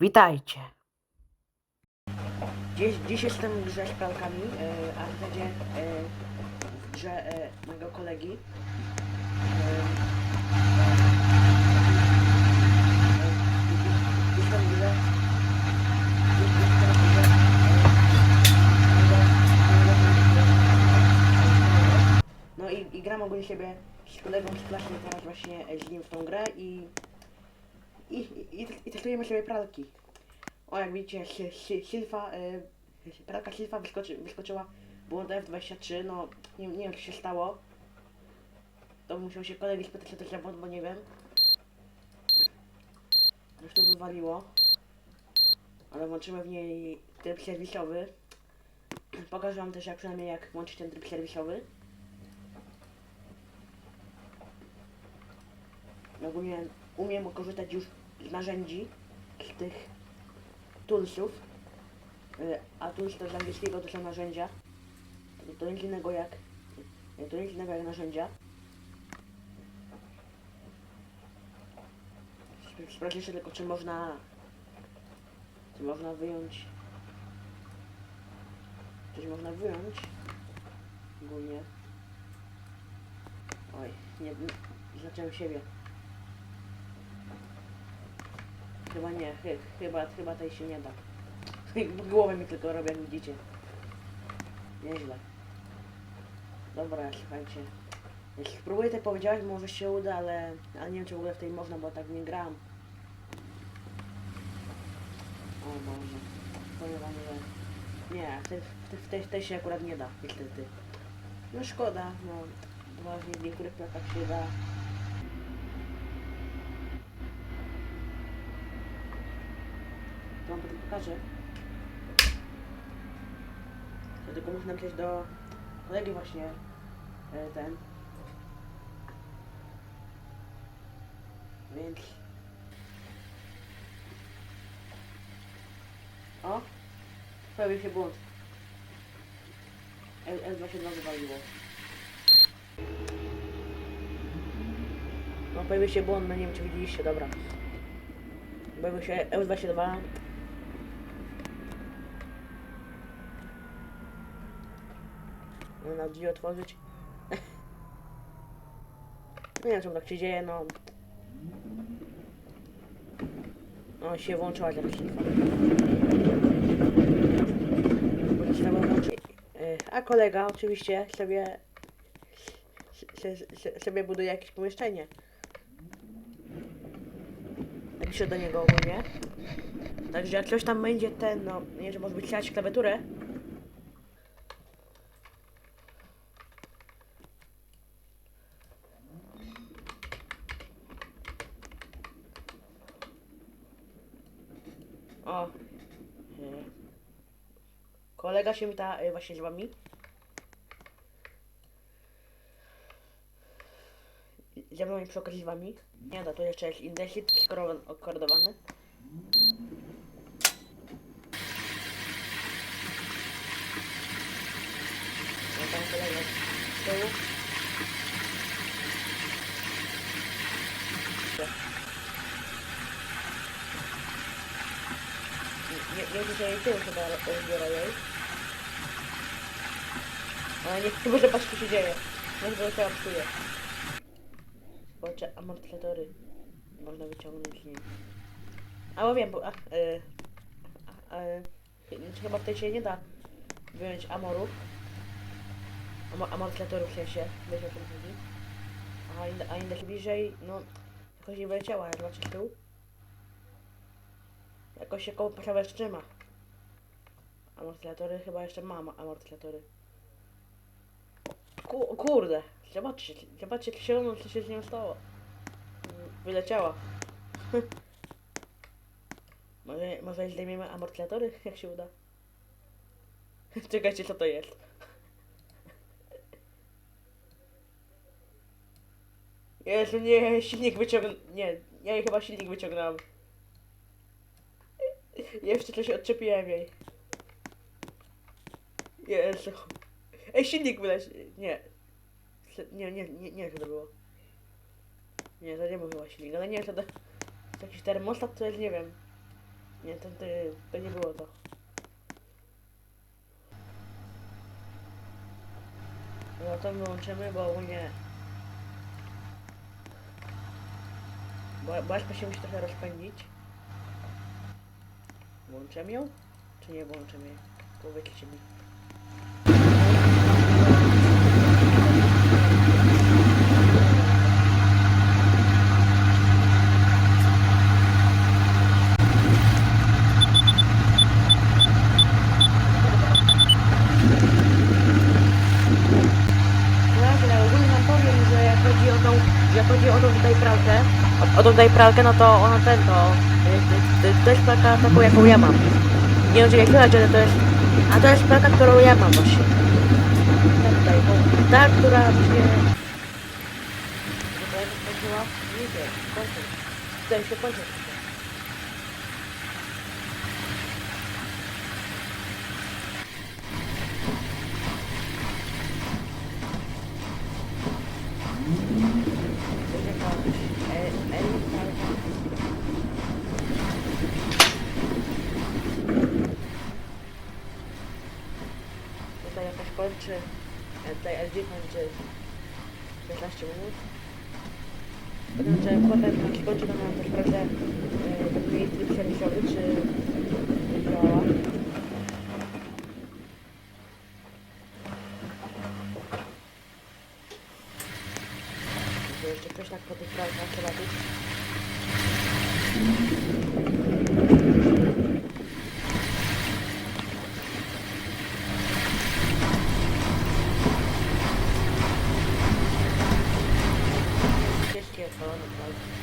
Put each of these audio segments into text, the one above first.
Witajcie. Dziś, dziś jestem w grze z pralkami, e, a w zasadzie e, w grze e, mojego kolegi. E, e, Jestem w grze. Jestem w grze. e, No i, i gram ogólnie siebie z kolegą z klasy teraz właśnie e, z nim w tą grę i i, i, i, testujemy sobie pralki. O, jak widzicie, si- si- Silfa, y, pralka Silfa wyskoczy, wyskoczyła błąd F23, no nie, nie wiem co się stało. To musiał się kolegi spytać co to za błąd, bo nie wiem. Już to wywaliło. Ale włączymy w niej tryb serwisowy. Pokażę wam też jak przynajmniej jak włączyć ten tryb serwisowy. Ogólnie umiem korzystać już narzędzi, tych toolsów. Y, A tools to z angielskiego to są narzędzia. To, nic innego jak to nic innego jak narzędzia. Sp- Sprawdź jeszcze tylko czy można czy można wyjąć coś można wyjąć ogólnie. Oj, nie zacząłem siebie. Chyba nie, chy, chyba, chyba tej się nie da. Głowę mi tylko robię, jak widzicie. Nieźle. Dobra, słuchajcie. Jeśli spróbuję tak powiedziałeś, może się uda, ale, ale nie wiem czy w ogóle w tej można, bo tak nie gram. O Boże. Powiem że... Nie, w tej, w tej, w tej, w tej się akurat nie da, niestety. No szkoda, no. Właśnie w niektórych platach się da. To wam potem pokażę. Tylko muszę napisać do kolegi właśnie e, ten. Więc... O! Pojawił się błąd. L- L22 wywaliło. No pojawił się błąd, no nie wiem czy widzieliście, dobra. Pojawił się L22 Można drzwi otworzyć. Nie wiem czemu tak się dzieje, no. No się włączyła ta włączyć. E, A kolega oczywiście sobie sobie buduje jakieś pomieszczenie. Napiszę do niego ogólnie. Także jak coś tam będzie ten, no, nie że może być chciać klawiaturę. O. e, Kolega się wita e, właśnie z wami. Ze mną i przy okazji z wami. Nie no, to jeszcze jest indesit skordowany. No tam kolega z tyłu. Nie, nie wiem, że jej tył chyba rozbiera jej. Ale nie chcę, może patrz co się dzieje. Może to się psuje. Zobaczę amortyzatory. Można wyciągnąć nim. A bo wiem, bo... A, y, a, czy chyba w tej się nie da wyjąć amorów. Amo, amortyzatorów w sensie. Wiesz o czym chodzi. A, inne, a inne bliżej, no... Jakoś nie wyleciała, jak zobaczysz tył. Jakoś się koło prawa jeszcze trzyma. Amortyzatory chyba jeszcze mam amortyzatory. Ku, kurde, zobaczcie, zobaczcie co się, co się z nią stało. Wyleciała. może, może zdejmiemy amortyzatory, jak się uda. Czekajcie, co to jest. Jezu, nie, silnik wyciągnął... Nie, ja chyba silnik wyciągnąłem. Jeszcze coś odczepiłem jej. Jezu. Ej, silnik wyleci. Nie. Nie, nie, nie, nie, co to było. Nie, to nie był silnik, ale nie, to, to jakiś termostat, to jest, nie wiem. Nie, to, to, to nie było to. No to wyłączymy, bo ogólnie... Bo, bo Aśka się musi trochę rozpędzić. Włączymy ją? Czy nie włączymy jej? Powiedzcie mi. Dobra, ogólnie wam powiem, że jak chodzi o tą, jak chodzi o tą tutaj pralkę, o, o tą tutaj pralkę, no to ona ten, to, to, to jest pralka taką, jaką ja mam. Nie wiem, czy jak słychać, ale to jest, a to jest pralka, którą ja mam właśnie. Ta która właśnie... Tutaj się kończy. Tutaj się kończy. To jest taka, e, e, Tutaj jakaś kończy, e, tutaj LG kończy 15 minut. Potem, że potem to mam też pracę e, czy nie działa. To jeszcze ktoś tak po tych pracach trzeba być. Wszystkie odpalone pralki.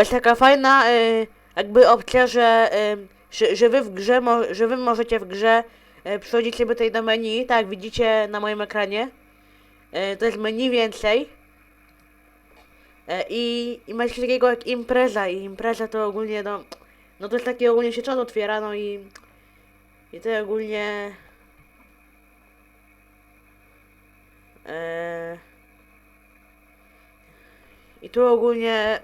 Jest taka fajna y, jakby opcja, że, y, że, że wy w grze, mo, że wy możecie w grze y, przychodzić sobie tutaj do menu, tak widzicie na moim ekranie. Y, to jest menu więcej. Y, I, I macie takiego jak impreza i impreza to ogólnie no, no to jest takie ogólnie się czas otwiera, no i i to ogólnie y, i tu ogólnie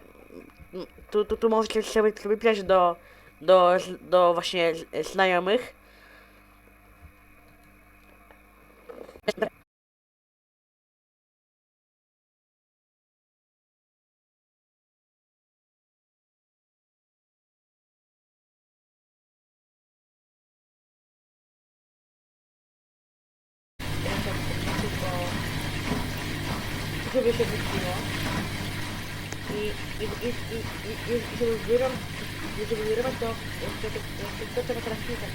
tu, tu, tu możecie sobie, sobie pleć do, do, do właśnie znajomych. Żeby się. I, i, i, i, i, i żeby wyrobić, żeby wyrobić to, to, to, to, to trzeba teraz nie tak,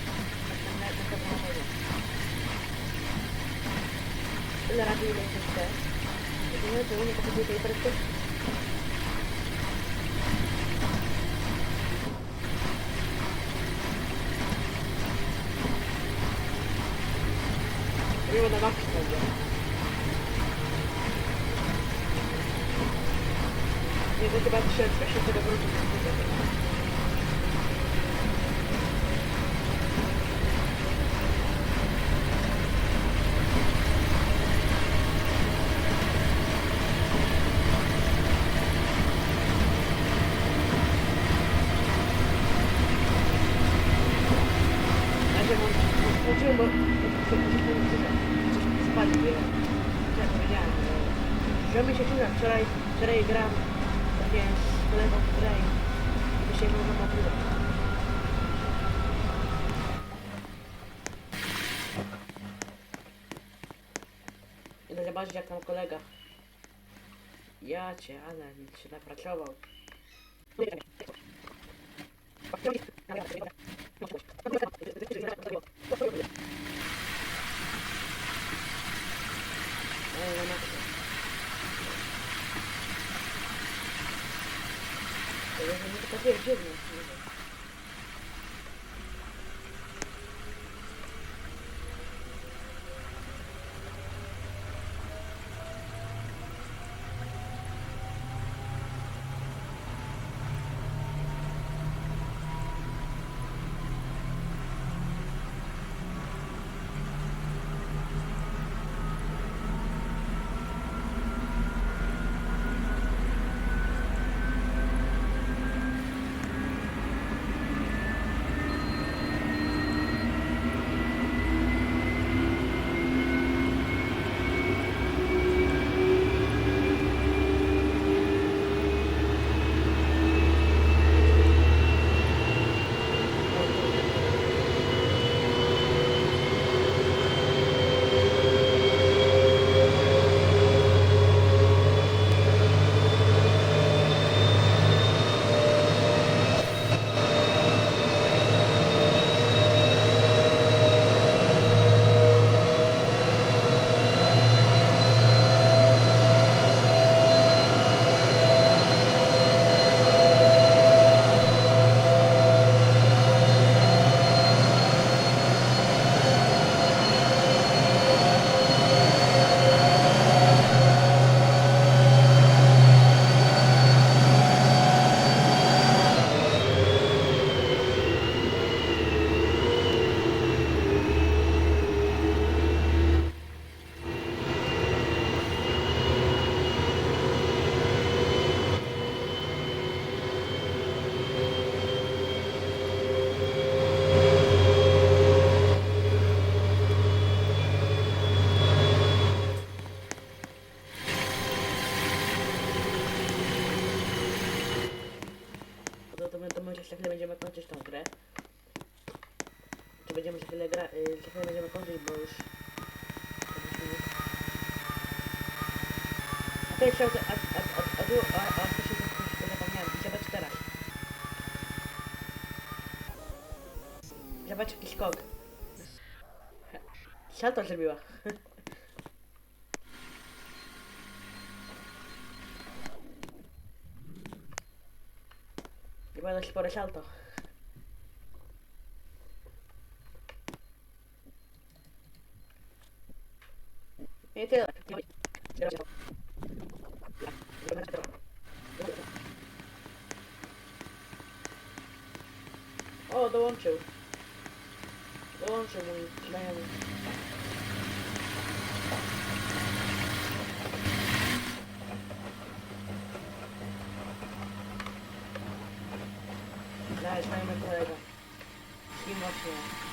tak na, na, na to chyba troszeczkę się tego wróci. Ja się włączyłem, bo... Spalił je. Że mi się czułem, wczoraj, wczoraj gram takie z kolegą w grę i dzisiaj można motywać. Idę zobaczyć jak tam kolega. Ja cię, ale się napracował. Ale na maksa. To jest nie takie dziwne. Będziemy kończyć tą grę. Czy będziemy za chwilę gra... y, Za chwilę będziemy kończyć, bo już... A to jeszcze... A, a, a, a, a, a, a to się to zapomniałem. Zobacz teraz. Zobacz jaki skok. Salto zrobiła. I bardzo spore salto. O, dołączył. Dołączył mój znajomy. Daj, znajomy kolega. Śpi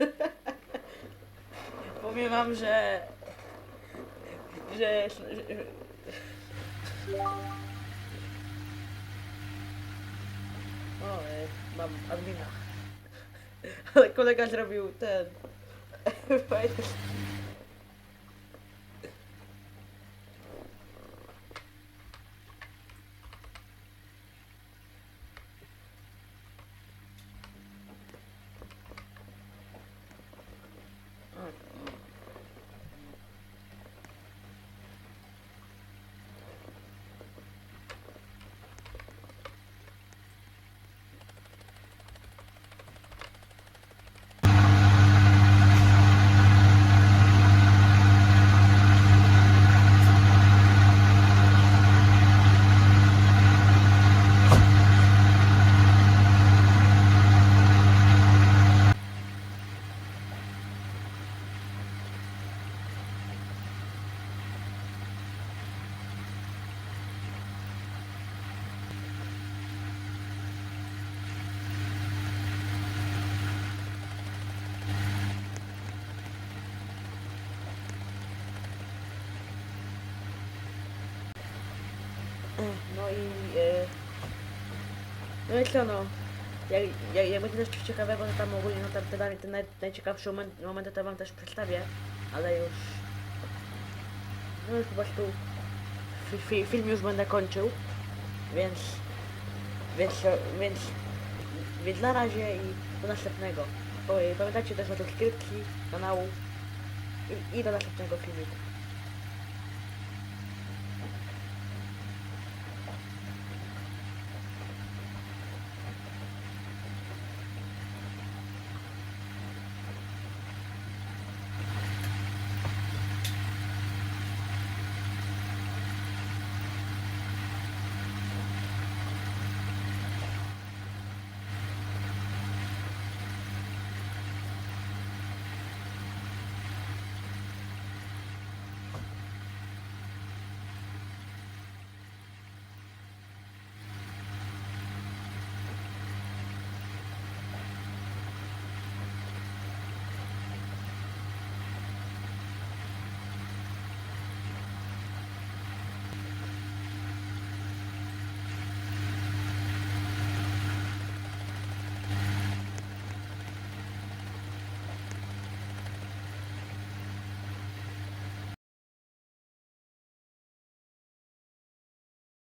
mocno. Powiem wam, że... że... że o, e, mam admina. Ale kolega zrobił ten... No i... E, no i co no? Jak, jak, jak będzie coś ciekawego, to tam ogólnie no tam te, te naj, najciekawsze moment, momenty to wam też przedstawię, ale już... No już po prostu... Fi, film już będę kończył, więc... Więc, więc... Więc na razie i do następnego. Pamiętajcie też o subskrypcji kanału i, i do następnego filmiku.